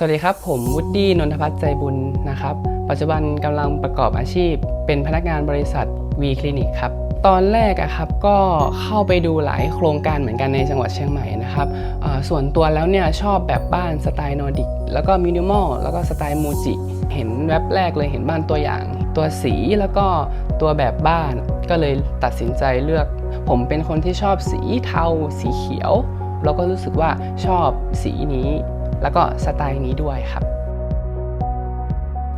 สวัสดีครับ ผมวุฒินนทพัฒน์ใจบุญนะครับ ปัจจุบันกำลังประกอบอาชีพ เป็นพนักงานบริษัท V Clinic ครับ ตอนแรกอะครับก็เข้าไปดูหลายโครงการเหมือนกันในจังหวัดเชียงใหม่นะครับ ส่วนตัวแล้วเนี่ยชอบแบบบ้านสไตล์นอร์ดิก แล้วก็มินิมอล แล้วก็สไตล์มูจิ เห็นแว็บแรกเลยเห็นบ้านตัวอย่าง ตัวสีแล้วก็ตัวแบบบ้าน ก็เลยตัดสินใจเลือก ผมเป็นคนที่ชอบสีเทา สีเขียว แล้วก็รู้สึกว่าชอบสีนี้ แล้วก็สไตล์นี้ด้วยครับ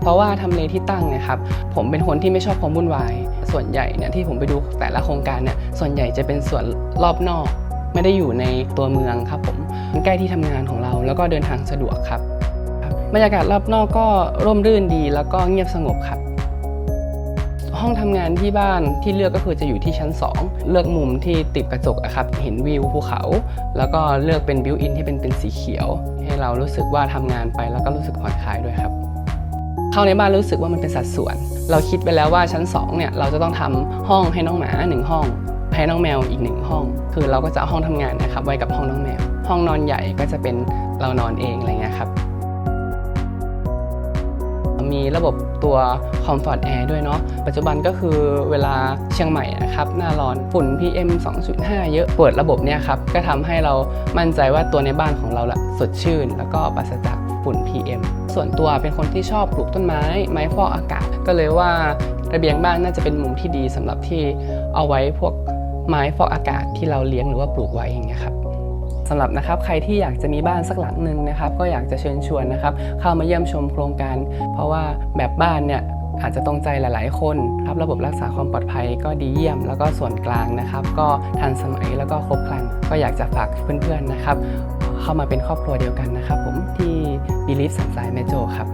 เพราะว่าทำเลที่ตั้งเนะครับ ผมเป็นคนที่ไม่ชอบความวุ่นวาย ส่วนใหญ่เนี่ยที่ผมไปดูแต่ละโครงการเนี่ยส่วนใหญ่จะเป็นส่วนรอบนอก ไม่ได้อยู่ในตัวเมืองครับผมมันใกล้ที่ทำงานของเราแล้วก็เดินทางสะดวกครับบรรยากาศรอบนอกก็ร่มรื่นดีแล้วก็เงียบสงบครับ ห้องทำงานที่บ้านที่เลือกก็คือจะอยู่ที่ชั้น 2 เลือกมุมที่ติดกระจกอะครับ เห็นวิวภูเขา แล้วก็เลือกเป็นบิวอินที่เป็นเป็นสีเขียว เรารู้สึกว่าทำงานไปแล้วก็รู้สึกผ่อนคลายด้วยครับ เข้าในบ้านรู้สึกว่ามันเป็นสัดส่วน เราคิดไปแล้วว่าชั้น2เนี่ยเราจะต้องทำห้องให้น้องหมาหนึ่งห้องให้น้องแมวอีกหนึ่งห้อง คือเราก็จะเอาห้องทำงานนะครับไว้กับห้องน้องแมว ห้องนอนใหญ่ก็จะเป็นเรานอนเองอะไรเงี้ยครับ มีระบบตัว Comfort Air ด้วยเนาะปัจจุบันก็คือเวลาเชียงใหม่นะครับหน้าร้อนฝุ่น PM 2.5 เยอะเปิดระบบเนี่ยครับก็ทำให้เรามั่นใจว่าตัวในบ้านของเราละสดชื่น แล้วก็ปราศจากฝุ่น PM ส่วนตัวเป็นคนที่ชอบปลูกต้นไม้ ไม้ฟอกอากาศ ก็เลยว่าระเบียงบ้านน่าจะเป็นมุมที่ดีสำหรับที่เอาไว้พวกไม้ฟอกอากาศที่เราเลี้ยงหรือว่าปลูกไว้อย่างเงี้ยครับ สำหรับนะครับใครที่อยากจะมีบ้านสักหลังหนึ่งนะครับก็อยากจะเชิญชวนนะครับเข้ามาเยี่ยมชมโครงการ เพราะว่าแบบบ้านเนี่ยอาจจะตรงใจหลาย ๆ คนครับระบบรักษาความปลอดภัยก็ดีเยี่ยม แล้วก็ส่วนกลางนะครับ ก็ทันสมัยแล้วก็ครบครันก็อยากจะฝากเพื่อน ๆ นะครับ เข้ามาเป็นครอบครัวเดียวกันนะครับ ผมที่ Believe สันสายแมโจครับ